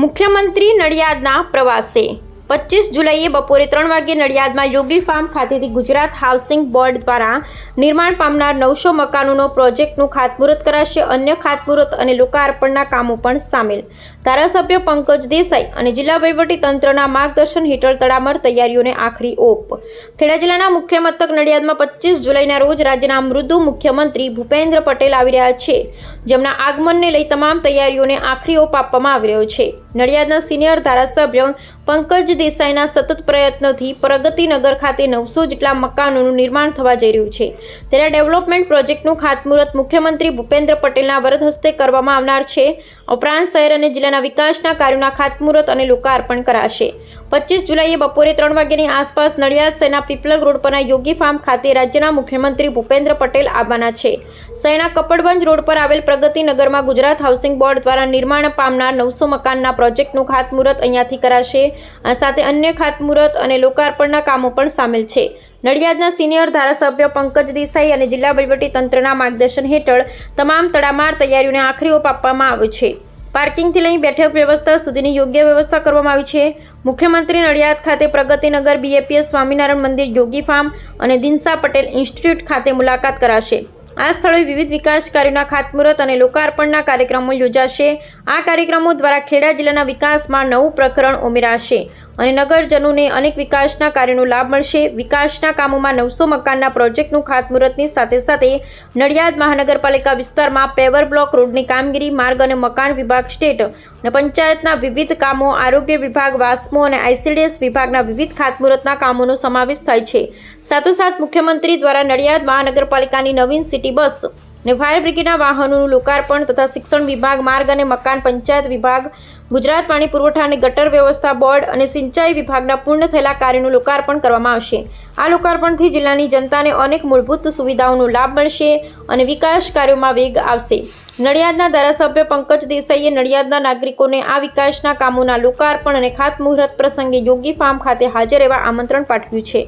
મુખ્યમંત્રી નડિયાદના પ્રવાસે પચીસ જુલાઈએ બપોરે ત્રણ વાગ્યે નડિયાદમાં યોગી ફાર્મ ખાતેથી ગુજરાત હાઉસિંગ બોર્ડ દ્વારા નિર્માણ પામનાર નવસો મકાનોનો પ્રોજેક્ટનું ખાતમુહૂર્ત કરાશે. અન્ય ખાતમુહૂર્ત અને લોકાર્પણના કામો પણ સામેલ. ધારાસભ્ય પંકજ દેસાઈ અને જિલ્લા વહીવટી તંત્રના માર્ગદર્શન હેઠળ તડામર તૈયારીઓને આખરી ઓપ. ખેડા જિલ્લાના મુખ્ય મથક નડિયાદમાં પચીસ જુલાઈના રોજ રાજ્યના મૃદુ મુખ્યમંત્રી ભૂપેન્દ્ર પટેલ આવી રહ્યા છે. જેમના આગમનને લઈ તમામ તૈયારીઓને આખરી ઓપ આપવામાં આવી રહ્યો છે. નડિયાદના સિનિયર ધારાસભ્ય પંકજ દેસાઈના સતત પ્રયત્નોથી પ્રગતિનગર ખાતે નવસો જેટલા મકાનોનું નિર્માણ થવા જઈ રહ્યું છે. ત્યારે ડેવલપમેન્ટ પ્રોજેક્ટનું ખાતમુહૂર્ત મુખ્યમંત્રી ભૂપેન્દ્ર પટેલના વરદ હસ્તે કરવામાં આવનાર છે. ઉપરાંત શહેર અને જિલ્લાના વિકાસના કાર્યોના ખાતમુહૂર્ત અને લોકાર્પણ કરાશે. પચીસ જુલાઈએ બપોરે ત્રણ વાગ્યાની આસપાસ નડિયાદ શહેરના પીપલગ રોડ પરના યોગી ફાર્મ ખાતે રાજ્યના મુખ્યમંત્રી ભૂપેન્દ્ર પટેલ આવવાના છે. શહેરના કપડવંજ રોડ પર આવેલ પ્રગતિનગરમાં ગુજરાત હાઉસિંગ બોર્ડ દ્વારા નિર્માણ પામનાર નવસો મકાનના પ્રોજેક્ટનું ખાતમુહૂર્ત અહીંયાથી કરાશે. આ સાથે અન્ય ખાતમુહૂર્ત અને લોકાર્પણના કામો પણ સામેલ છે. નડિયાદના સિનિયર ધારાસભ્ય પંકજ દેસાઈ અને જિલ્લા તંત્રના માર્ગદર્શન હેઠળ તમામ તડામાર તૈયારીઓને આખરી ઓપ આપવામાં આવ્યો છે. પાર્કિંગથી લઈ બેઠક વ્યવસ્થા સુધીની યોગ્ય વ્યવસ્થા કરવામાં આવી છે. મુખ્યમંત્રી નડિયાદ ખાતે પ્રગતિનગર બીએપીએસ સ્વામિનારાયણ મંદિર યોગી ફાર્મ અને દિનસા પટેલ ઇન્સ્ટિટ્યૂટ ખાતે મુલાકાત કરાશે. આ સ્થળોએ વિવિધ વિકાસ કાર્યોના ખાતમુહૂર્ત અને લોકાર્પણના કાર્યક્રમો યોજાશે. આ કાર્યક્રમો દ્વારા ખેડા જિલ્લાના વિકાસમાં નવું પ્રકરણ ઉમેરાશે. અને નગરજનોને અનેક વિકાસના કાર્યોનો લાભ મળશે. વિકાસના કામોમાં નવસો મકાનના પ્રોજેક્ટનું ખાતમુહૂર્તની સાથે સાથે નડિયાદ મહાનગરપાલિકા વિસ્તારમાં પેવર બ્લોક રોડની કામગીરી, માર્ગ અને મકાન વિભાગ સ્ટેટ અને પંચાયતના વિવિધ કામો, આરોગ્ય વિભાગ, વાસ્મો અને આઈસીડીએસ વિભાગના વિવિધ ખાતમુહૂર્તના કામોનો સમાવેશ થાય છે. સાથોસાથ મુખ્યમંત્રી દ્વારા નડિયાદ મહાનગરપાલિકાની નવીન સિટી બસ અને ફાયર બ્રિગેડના વાહનોનું લોકાર્પણ તથા શિક્ષણ વિભાગ, માર્ગ અને મકાન પંચાયત વિભાગ, ગુજરાત પાણી પુરવઠા અને ગટર વ્યવસ્થા બોર્ડ અને સિંચાઈ વિભાગના પૂર્ણ થયેલા કાર્યનું લોકાર્પણ કરવામાં આવશે. આ લોકાર્પણથી જિલ્લાની જનતાને અનેક મૂળભૂત સુવિધાઓનો લાભ મળશે અને વિકાસ કાર્યોમાં વેગ આવશે. નડિયાદના ધારાસભ્ય પંકજ દેસાઈએ નડિયાદના નાગરિકોને આ વિકાસના કામોના લોકાર્પણ અને ખાતમુહૂર્ત પ્રસંગે યોગી ફાર્મ ખાતે હાજર રહેવા આમંત્રણ પાઠવ્યું છે.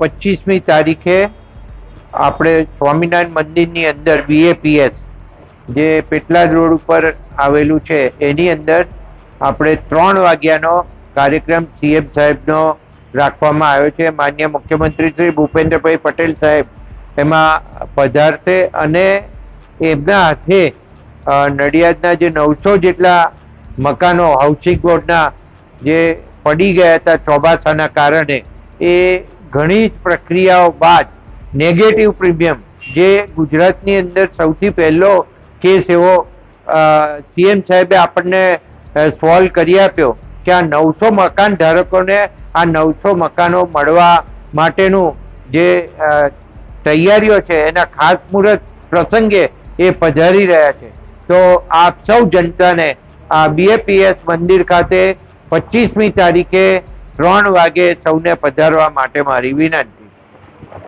પચીસમી તારીખે આપણે સ્વામિનારાયણ મંદિરની અંદર બીએપીએસ જે પેટલાદ રોડ ઉપર આવેલું છે, એની અંદર આપણે ત્રણ વાગ્યાનો કાર્યક્રમ સીએમ સાહેબનો રાખવામાં આવ્યો છે. માન્ય મુખ્યમંત્રી શ્રી ભૂપેન્દ્રભાઈ પટેલ સાહેબ એમાં પધારશે અને એમના હાથે નડિયાદના જે નવસો જેટલા મકાનો હાઉસિંગ બોર્ડના જે પડી ગયા હતા ચોમાસાના કારણે, એ ઘણી જ પ્રક્રિયાઓ બાદ નેગેટિવ પ્રીમિયમ જે ગુજરાતની અંદર સૌથી પહેલો કેસ એવો સીએમ સાહેબે આપણને સોલ્વ કરી આપ્યો કે આ નવસો મકાન ધારકોને આ નવસો મકાનો મળવા માટેનું જે તૈયારીઓ છે, એના ખાસ મુહૂર્ત પ્રસંગે એ પધારી રહ્યા છે. તો આપ સૌ જનતાને આ બીએપીએસ મંદિર ખાતે પચીસમી તારીખે ત્રણ વાગે સૌને પધારવા માટે મારી વિનંતી.